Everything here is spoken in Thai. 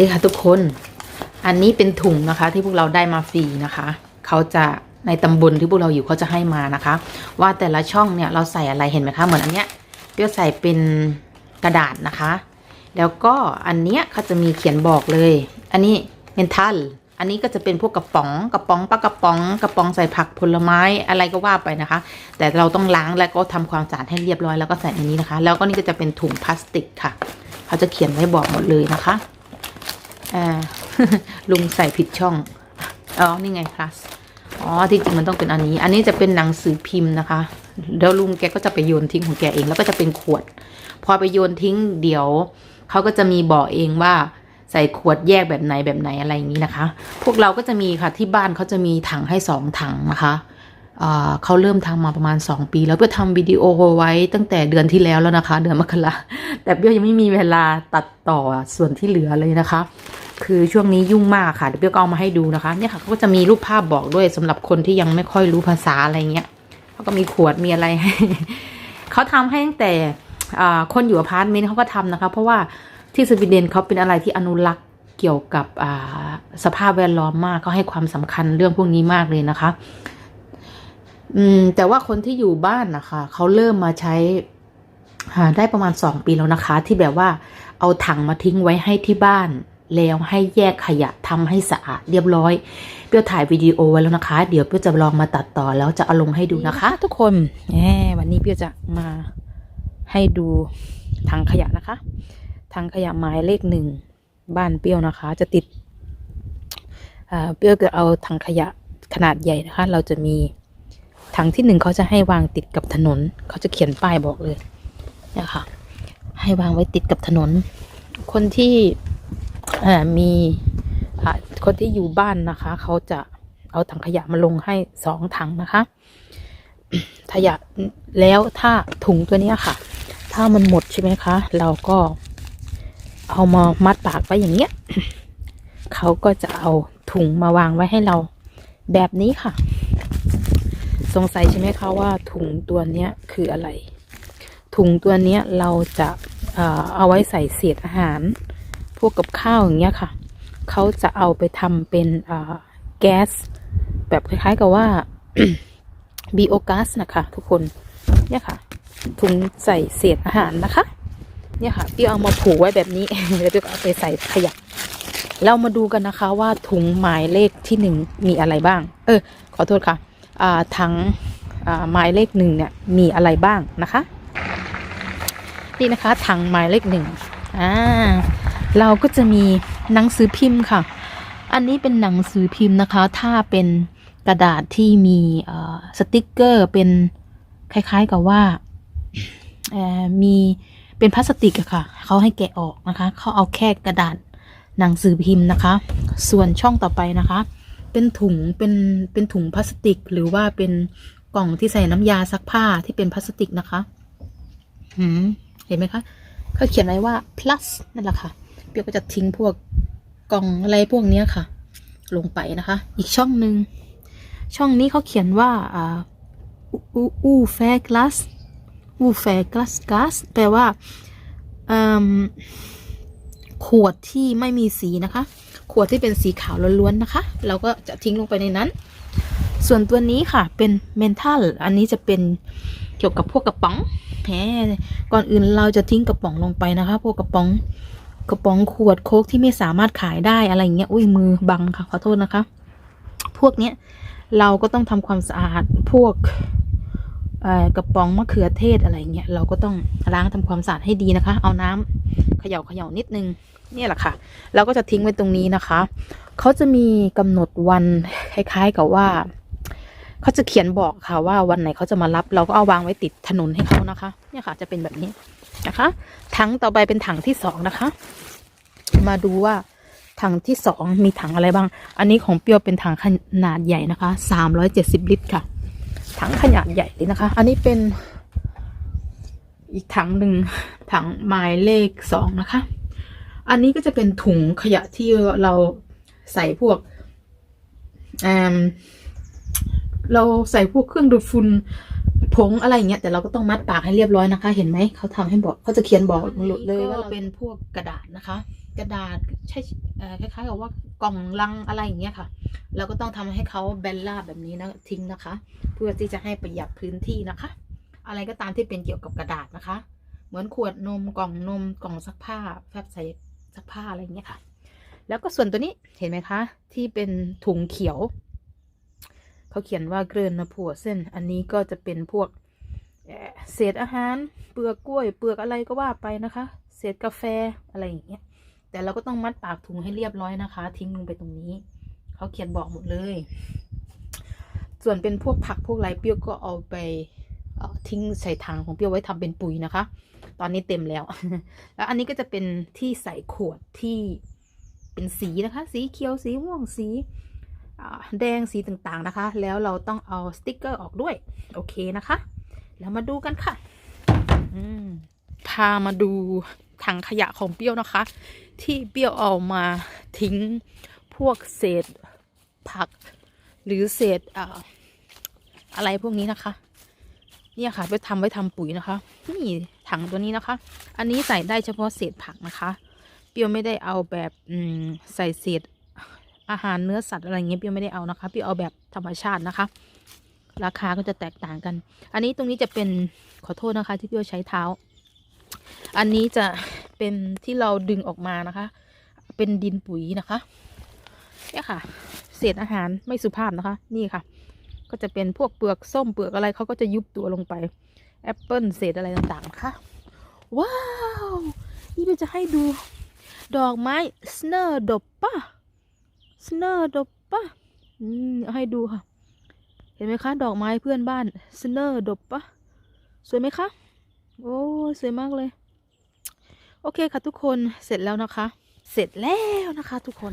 ดีค่ะทุกคน อันนี้เป็นถุงนะคะที่พวกเราได้มาฟรีนะคะ เขาจะในตำบลที่พวกเราอยู่เขาจะให้มานะคะ ว่าแต่ละช่องเนี่ยเราใส่อะไรเห็นไหมคะเหมือนอันเนี้ยเปรี้ยวใส่เป็นกระดาษนะคะ แล้วก็อันเนี้ยเขาจะมีเขียนบอกเลย อันนี้เมนทัลอันนี้ก็จะเป็นพวกกระป๋องกระป๋องปลากระป๋องกระป๋องใส่ผักผลไม้อะไรก็ว่าไปนะคะ แต่เราต้องล้างแล้วก็ทำความสะอาดให้เรียบร้อยแล้วก็ใส่ในนี้นะคะ แล้วก็นี่ก็จะเป็นถุงพลาสติกค่ะ เขาจะเขียนไว้บอกหมดเลยนะคะ อ่าลุงใส่ผิดช่อง อ๋อ นี่ไง plus อ๋อ ที่จริงมันต้องเป็นอันนี้ อันนี้จะเป็นหนังสือพิมพ์นะคะ เดี๋ยวลุงแกก็จะไปโยนทิ้งของแกเอง แล้วก็จะเป็นขวด พอไปโยนทิ้งเดี๋ยวเขาก็จะมีบอกเองว่าใส่ขวดแยกแบบไหนแบบไหนอะไรอย่างนี้นะคะ พวกเราก็จะมีค่ะที่บ้านเขาจะมีถังให้สองถังนะคะเขาเริ่มทำมาประมาณ 2 ปี แล้วเพื่อทำวิดีโอไว้ตั้งแต่เดือนที่แล้วแล้วนะคะ เดือนมกราแต่เบี้ยยังไม่มีเวลาตัดต่อส่วนที่เหลือเลยนะคะ คือช่วงนี้ยุ่งมากค่ะเดี๋ยวเบี้ยก็เอามาให้ดูนะคะเนี่ยค่ะเขาก็จะมีรูปภาพบอกด้วยสำหรับคนที่ยังไม่ค่อยรู้ภาษาอะไรเงี้ยเขาก็มีขวดมีอะไรให้เขาทำให้ตั้งแต่คนอยู่อพาร์ตเมนต์เขาก็ทำนะคะ เพราะว่าที่สวีเดนเขาเป็นอะไรที่อนุรักษ์เกี่ยวกับสภาพแวดล้อมมากเขาให้ความสำคัญเรื่องพวกนี้มากเลยนะคะ อืม แต่ว่าคนที่อยู่บ้านนะคะเขาเริ่มมาใช้ได้ประมาณสองปีแล้วนะคะ ที่แบบว่าเอาถังมาทิ้งไว้ให้ที่บ้าน แล้วให้แยกขยะทำให้สะอาดเรียบร้อยเปี้ยวถ่ายวิดีโอไว้แล้วนะคะ เดี๋ยวเปี้ยวจะลองมาตัดต่อแล้วจะเอาลงให้ดูนะคะ ทุกคนแหมวันนี้เปี้ยวจะมาให้ดูถังขยะนะคะถังขยะหมายเลขหนึ่งบ้านเปี้ยวนะคะ จะติดอ่าเปี้ยวจะเอาถังขยะขนาดใหญ่นะคะ เราจะมีถังที่หนึ่งเขาจะให้วางติดกับถนน เขาจะเขียนป้ายบอกเลยนี่ยค่ะให้วางไว้ติดกับถนน คนที่ มีคนที่อยู่บ้านนะคะ เขาจะเอาถังขยะมาลงให้สองถังนะคะขยะแล้วถ้าถุงตัวนี้ค่ะ ถ้ามันหมดใช่ไหมคะ เราก็เอามามัดปากไว้อย่างเงี้ยเขาก็จะเอาถุงมาวางไว้ให้เราแบบนี้ค่ะ สงสัยใช่ไหมคะว่าถุงตัวเนี้ยคืออะไร ถุงตัวเนี้ยเราจะเอาไว้ใส่เศษอาหาร พวกกับข้าวอย่างเงี้ยค่ะเขาจะเอาไปทำเป็นอ่อแก๊ส แบบคล้ายๆกับว่าบีโอก๊าซนะคะ ทุกคนเนี่ยค่ะ ถุงใส่เศษอาหารนะคะ เนี่ยค่ะพี่เอามาผูกไว้แบบนี้แล้วพี่ก็เอาไปใส่ขยะเรามาดูกันนะคะว่าถุงหมายเลขที่หนึ่งมีอะไรบ้าง เออ ขอโทษค่ะอ่าถังอ่าหมายเลขหนึ่งเนี่ยมีอะไรบ้างนะคะ นี่นะคะถังหมายเลขหนึ่งอ่า เราก็จะมีหนังสือพิมพ์ค่ะ อันนี้เป็นหนังสือพิมพ์นะคะ ถ้าเป็นกระดาษที่มีสติกเกอร์เป็นคล้ายๆกับว่ามีเป็นพลาสติกอะค่ะ เขาให้แกะออกนะคะ เขาเอาแค่กระดาษหนังสือพิมพ์นะคะ ส่วนช่องต่อไปนะคะ เป็นถุงเป็นเป็นถุงพลาสติก หรือว่าเป็นกล่องที่ใส่น้ำยาซักผ้าที่เป็นพลาสติกนะคะเห็นไหมคะเขาเขียนไว้ว่า plus นั่นแหละค่ะ เปียวก็จะทิ้งพวกกล่องอะไรพวกเนี้ยค่ะ ลงไปนะคะ อีกช่องหนึ่งช่องนี้เขาเขียนว่าอ่าอูแฟกลัสอูแฟกลัสกัสแปลว่าขวดที่ไม่มีสีนะคะ ขวดที่เป็นสีขาวล้วนๆนะคะ เราก็จะทิ้งลงไปในนั้น ส่วนตัวนี้ค่ะเป็นเมนทัลอันนี้จะเป็นเกี่ยวกับพวกกระป๋องแหมก่อนอื่นเราจะทิ้งกระป๋องลงไปนะคะ พวกกระป๋อง กระป๋องขวดโค้กที่ไม่สามารถขายได้อะไรอย่างเงี้ยอุ้ยมือบังค่ะขอโทษนะคะ พวกเนี้ยเราก็ต้องทำความสะอาดพวกกระป๋องมะเขือเทศอะไรเงี้ยเราก็ต้องล้างทำความสะอาดให้ดีนะคะ เอาน้ำเขย่าเขย่านิดนึงเนี่ยแหละค่ะ เราก็จะทิ้งไว้ตรงนี้นะคะเขาจะมีกำหนดวันคล้ายๆกับว่าเขาจะเขียนบอกค่ะว่าวันไหนเขาจะมารับ เราก็เอาวางไว้ติดถนนให้เขานะคะ เนี่ยค่ะจะเป็นแบบนี้ นะคะ ถังต่อไปเป็นถังที่สองนะคะ มาดูว่าถังที่สองมีถังอะไรบ้าง อันนี้ของเปรียวเป็นถังขนาดใหญ่นะคะสามร้อยเจ็ดสิบลิตรค่ะ ถังขนาดใหญ่เลยนะคะ อันนี้เป็นอีกถังหนึ่งถังหมายเลขสองนะคะ อันนี้ก็จะเป็นถุงขยะที่เราใส่พวกเราใส่พวกเครื่องดูดฝุ่น ผงอะไรอย่างเงี้ยแต่เราก็ต้องมัดปากให้เรียบร้อยนะคะ เห็นไหมเขาทำให้บอกเขาจะเขียนบอกเลยว่าเป็นพวกกระดาษนะคะ กระดาษใช่เอ่อคล้ายๆกับว่ากล่องลังอะไรอย่างเงี้ยค่ะ เราก็ต้องทำให้เขาแบนราบแบบนี้นะทิ้งนะคะ เพื่อที่จะให้ประหยัดพื้นที่นะคะ อะไรก็ตามที่เป็นเกี่ยวกับกระดาษนะคะ เหมือนขวดนมกล่องนมกล่องซักผ้าแฟบใส่ซักผ้าอะไรอย่างเงี้ยค่ะ แล้วก็ส่วนตัวนี้เห็นไหมคะ ที่เป็นถุงเขียว เขาเขียนว่าเกรนนะผัวเส้น อันนี้ก็จะเป็นพวกเศษอาหาร เปลือกกล้วย เปลือกอะไรก็ว่าไปนะคะ เศษกาแฟอะไรอย่างเงี้ย แต่เราก็ต้องมัดปากถุงให้เรียบร้อยนะคะ ทิ้งลงไปตรงนี้ เขาเขียนบอกหมดเลย ส่วนเป็นพวกผักพวกไรเปรี้ยวก็เอาไปทิ้งใส่ถังของเปรี้ยวไว้ทำเป็นปุ๋ยนะคะ ตอนนี้เต็มแล้ว แล้วอันนี้ก็จะเป็นที่ใส่ขวดที่เป็นสีนะคะ สีเขียว สีม่วง สี แดงสีต่างๆนะคะ แล้วเราต้องเอาสติกเกอร์ออกด้วย โอเคนะคะ แล้วมาดูกันค่ะพามาดูถังขยะของเปี้ยวนะคะ ที่เปี้ยวเอามาทิ้งพวกเศษผัก หรือเศษอะไรพวกนี้นะคะ เนี่ยค่ะไปทำไว้ทำปุ๋ยนะคะ นี่ถังตัวนี้นะคะ อันนี้ใส่ได้เฉพาะเศษผักนะคะ เปี้ยวไม่ได้เอาแบบใส่เศษ อาหารเนื้อสัตว์อะไรเงี้ยเปรี้ยวไม่ได้เอานะคะเปรี้ยวเอาแบบธรรมชาตินะคะ ราคาก็จะแตกต่างกัน อันนี้ตรงนี้จะเป็นขอโทษนะคะ ที่เปรี้ยวใช้เท้า อันนี้จะเป็นที่เราดึงออกมานะคะ เป็นดินปุ๋ยนะคะเนี่ยค่ะ เศษอาหารไม่สุภาพนะคะ นี่ค่ะ ก็จะเป็นพวกเปลือกส้มเปลือกอะไรเขาก็จะยุบตัวลงไปแอปเปิลเศษอะไรต่างๆนะคะว้าว นี่เราจะให้ดูดอกไม้สเนอร์ดบป่ะ สเนอร์ดบปะอืมเอให้ดูค่ะ เห็นไหมคะดอกไม้เพื่อนบ้านสเนอร์ดบปะสวยไหมคะ โอ้สวยมากเลย โอเคค่ะทุกคนเสร็จแล้วนะคะ เสร็จแล้วนะคะ ทุกคน